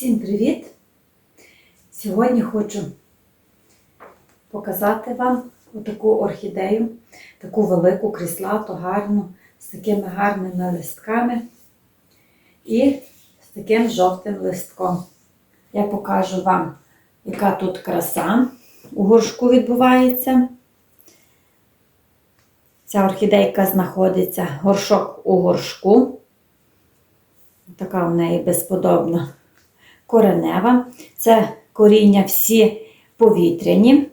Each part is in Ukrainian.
Всім привіт! Сьогодні хочу показати вам отаку орхідею, таку велику, кріслату, гарну, з такими гарними листками і з таким жовтим листком. Я покажу вам, яка тут краса у горшку відбувається. Ця орхідейка знаходиться горшок у горшку. Така в неї безподобна коренева. Це коріння всі повітряні.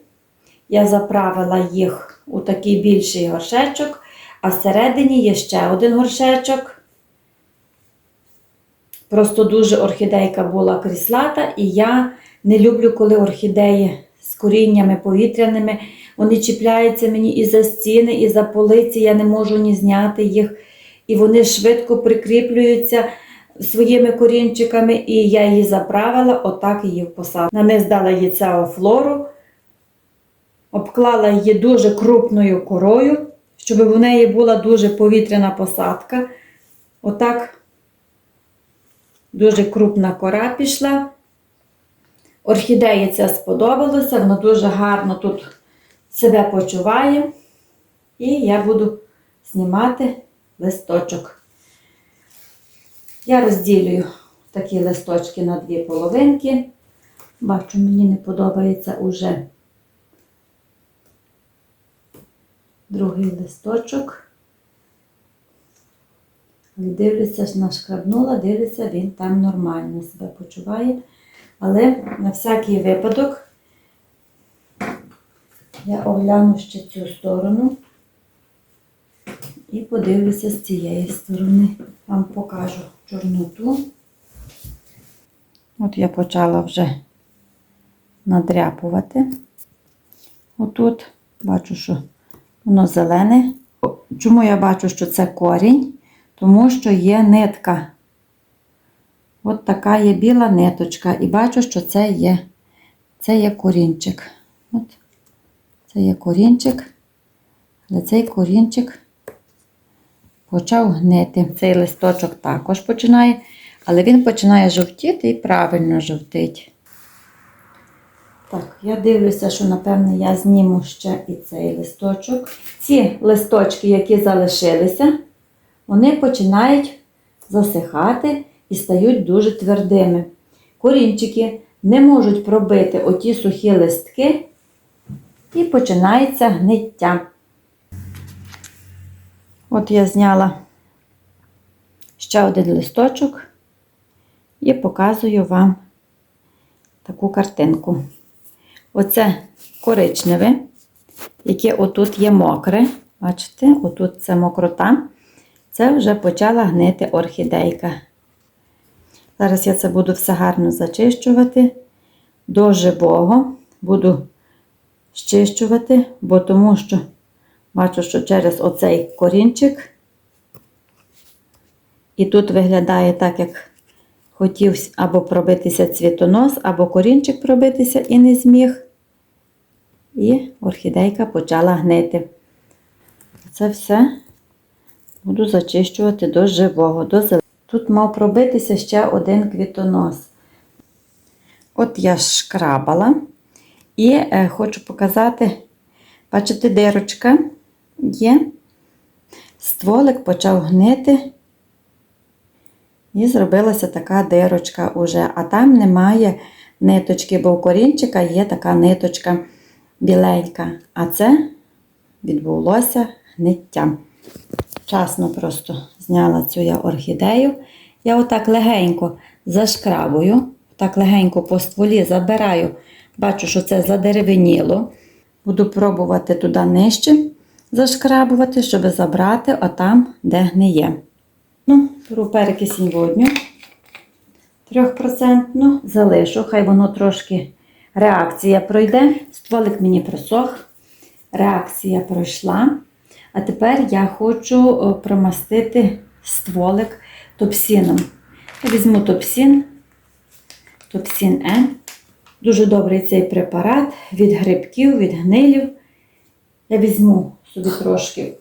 Я заправила їх у такий більший горшечок, а всередині є ще один горшечок. Просто дуже орхідейка була кріслата, і я не люблю, коли орхідеї з коріннями повітряними. Вони чіпляються мені і за стіни, і за полиці, я не можу ні зняти їх. І вони швидко прикріплюються своїми корінчиками, і я її заправила, отак її в посадку. Нанизала її цеофлору, обклала її дуже крупною корою, щоб в неї була дуже повітряна посадка. Отак дуже крупна кора пішла. Орхідеї це сподобалося, вона дуже гарно тут себе почуває. І я буду знімати листочок. Я розділюю такі листочки на дві половинки. Бачу, мені не подобається уже другий листочок. Дивлюся, ж нашкрабнула, дивлюся, він там нормально себе почуває. Але на всякий випадок я огляну ще цю сторону і подивлюся з цієї сторони. Вам покажу чорноту. От я почала вже надряпувати. Отут бачу, що воно зелене. Чому я бачу, що це корінь? Тому що є нитка. От така є біла ниточка. І бачу, що це є, це є корінчик. От. Це є корінчик. Але цей корінчик почав гнити. Цей листочок також починає, але він починає жовтіти і правильно жовтить. Так, я дивлюся, що, напевне, я зніму ще і цей листочок. Ці листочки, які залишилися, вони починають засихати і стають дуже твердими. Корінчики не можуть пробити оті сухі листки і починається гниття. От я зняла ще один листочок і показую вам таку картинку. Оце коричневе, яке отут є мокре. Бачите, отут це мокрота. Це вже почала гнити орхідейка. Зараз я це буду все гарно зачищувати до живого. Буду щищувати, бо тому що бачу, що через оцей корінчик, і тут виглядає так, як хотів або пробитися цвітонос, або корінчик пробитися і не зміг. І орхідейка почала гнити. Це все буду зачищувати до живого, до зеленого. Тут мав пробитися ще один квітонос. От я шкрабала і е, хочу показати, бачите, дирочка є. Стволик почав гнити. І зробилася така дирочка уже, а там немає ниточки, бо у корінчика є така ниточка біленька. А це відбулося гниття. Вчасно просто зняла цю я орхідею. Я отак легенько зашкрабую, так легенько по стволі забираю, бачу, що це задеревеніло. Буду пробувати туди нижче зашкрабувати, щоб забрати отам, де гниє. Ну, беру перекисінь водню 3%, залишу, хай воно трошки реакція пройде. Стволик мені просох, реакція пройшла. А тепер я хочу промастити стволик топсіном. Я візьму топсін, топсін Н. Дуже добрий цей препарат від грибків, від гнилів. Я візьму собі трошки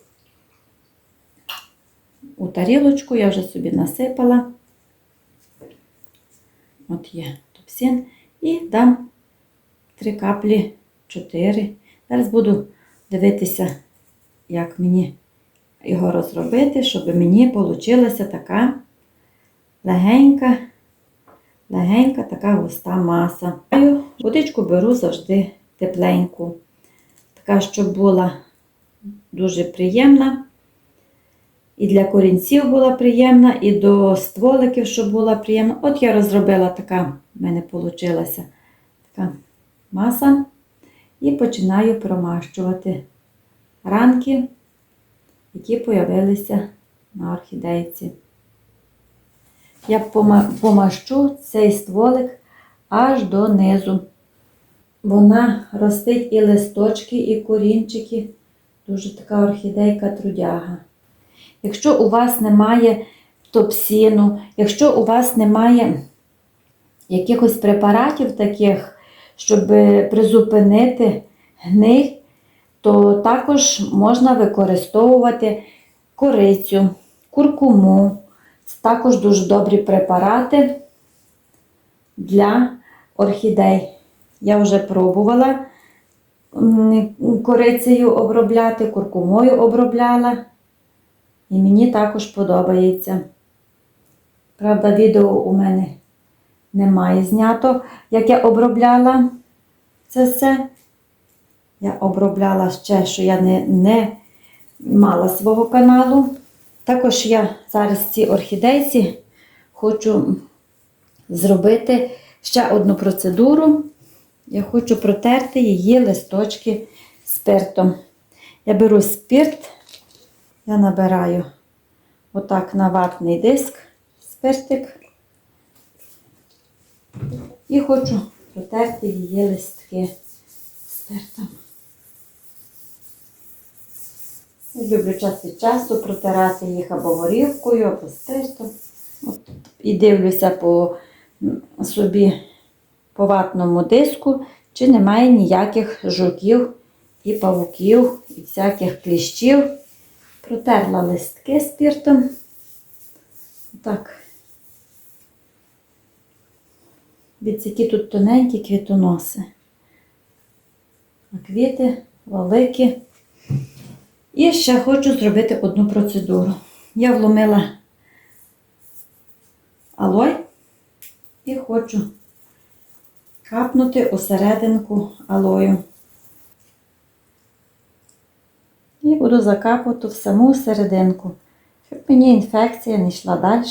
у тарілочку, я вже собі насипала. От є топсін. І дам 3 каплі, 4. Зараз буду дивитися, як мені його розробити, щоб мені вийшла така легенька, легенька така густа маса. Водичку беру завжди тепленьку. Така, щоб була дуже приємна. І для корінців була приємна, і до стволиків, щоб була приємна. От я розробила така, в мене вийшла така маса. І починаю промащувати ранки, які з'явилися на орхідейці. Я помащу цей стволик аж до низу. Вона ростить і листочки, і корінчики. Дуже така орхідейка трудяга. Якщо у вас немає топсіну, якщо у вас немає якихось препаратів таких, щоб призупинити гниль, то також можна використовувати корицю, куркуму. Це також дуже добрі препарати для орхідей. Я вже пробувала корицею обробляти, куркумою обробляла. І мені також подобається. Правда, відео у мене немає знято, як я обробляла це все. Я обробляла ще, що я не, не мала свого каналу. Також я зараз ці орхідейці хочу зробити ще одну процедуру. Я хочу протерти її листочки спиртом. Я беру спирт, я набираю отак на ватний диск спиртик і хочу протерти її листки спиртом. Я люблю час від часу протирати їх або горілкою, або спиртом. От, і дивлюся по собі по ватному диску, чи немає ніяких жуків і павуків, і всяких кліщів. Протерла листки спиртом. Так. Які тут тоненькі квітоноси. Квіти великі. І ще хочу зробити одну процедуру. Я вломила алой і хочу капнути у серединку алою. І буду закапувати в саму серединку, щоб мені інфекція не йшла далі.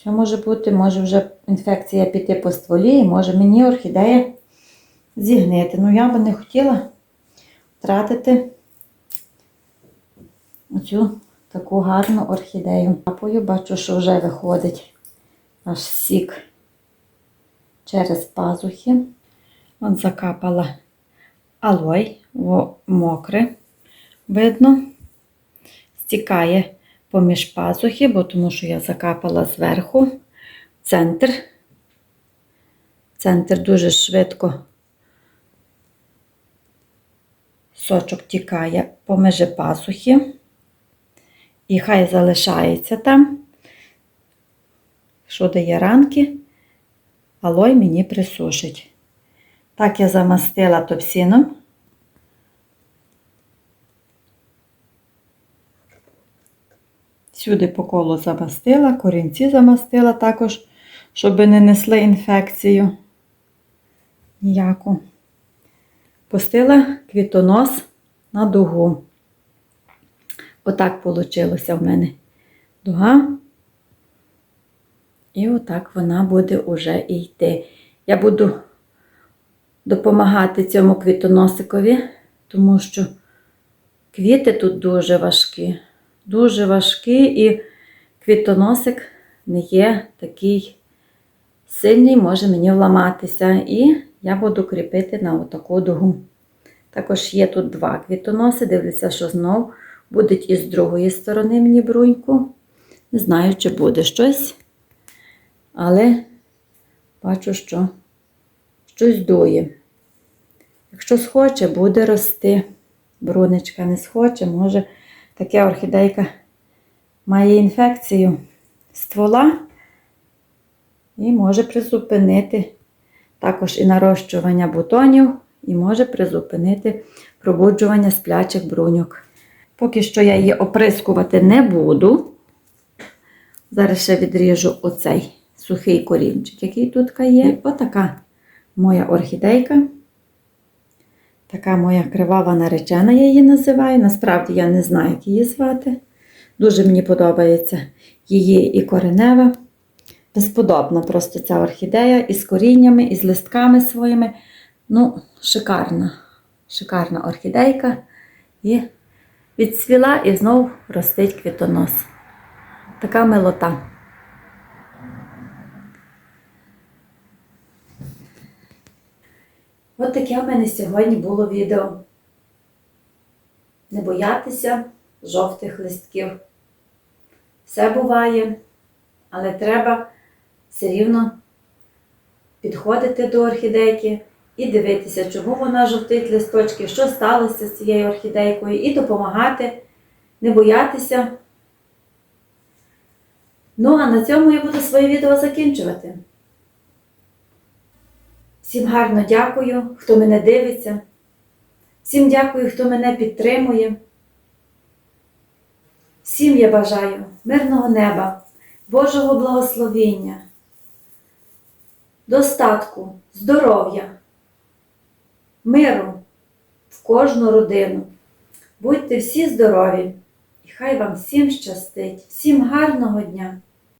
Що може бути? Може вже інфекція піти по стволі, і може мені орхідея зігнити. Ну, я би не хотіла втратити оцю таку гарну орхідею. Капою бачу, що вже виходить аж сік через пазухи. От закапала алой, во мокре, видно, стікає поміж пазухи, бо тому що я закапала зверху центр. Центр дуже швидко сочок тікає поміж пазухи. І хай залишається там, що дає ранки, алой мені присушить. Так я замастила топсіном. Сюди по колу замастила, корінці замастила також, щоб не несли інфекцію ніяку. Пустила квітонос на дугу. Отак вийшло в мене дуга. І отак вона буде уже йти. Я буду допомагати цьому квітоносикові, тому що квіти тут дуже важкі. Дуже важкі, і квітоносик не є такий сильний, може мені вламатися. І я буду кріпити на отаку дугу. Також є тут два квітоноси. Дивлюся, що знов будуть із другої сторони мені бруньку. Не знаю, чи буде щось, але бачу, що щось дує. Якщо схоче, буде рости. Брунечка не схоче, може таке орхідейка має інфекцію ствола і може призупинити також і нарощування бутонів, і може призупинити пробуджування сплячих бруньок. Поки що я її оприскувати не буду. Зараз ще відріжу оцей сухий корінчик, який тут є. Отака моя орхідейка. Така моя кривава наречена, я її називаю. Насправді я не знаю, як її звати. Дуже мені подобається її і коренева. Безподобна просто ця орхідея із коріннями, із листками своїми. Ну, шикарна, шикарна орхідейка. І відцвіла і знов ростить квітонос. Така милота. От таке в мене сьогодні було відео. Не боятися жовтих листків. Все буває, але треба все рівно підходити до орхідейки і дивитися, чому вона жовтить листочки, що сталося з цією орхідейкою, і допомагати, не боятися. Ну, а на цьому я буду своє відео закінчувати. Всім гарно дякую, хто мене дивиться. Всім дякую, хто мене підтримує. Всім я бажаю мирного неба, Божого благословіння, достатку, здоров'я, миру в кожну родину. Будьте всі здорові і хай вам всім щастить, всім гарного дня!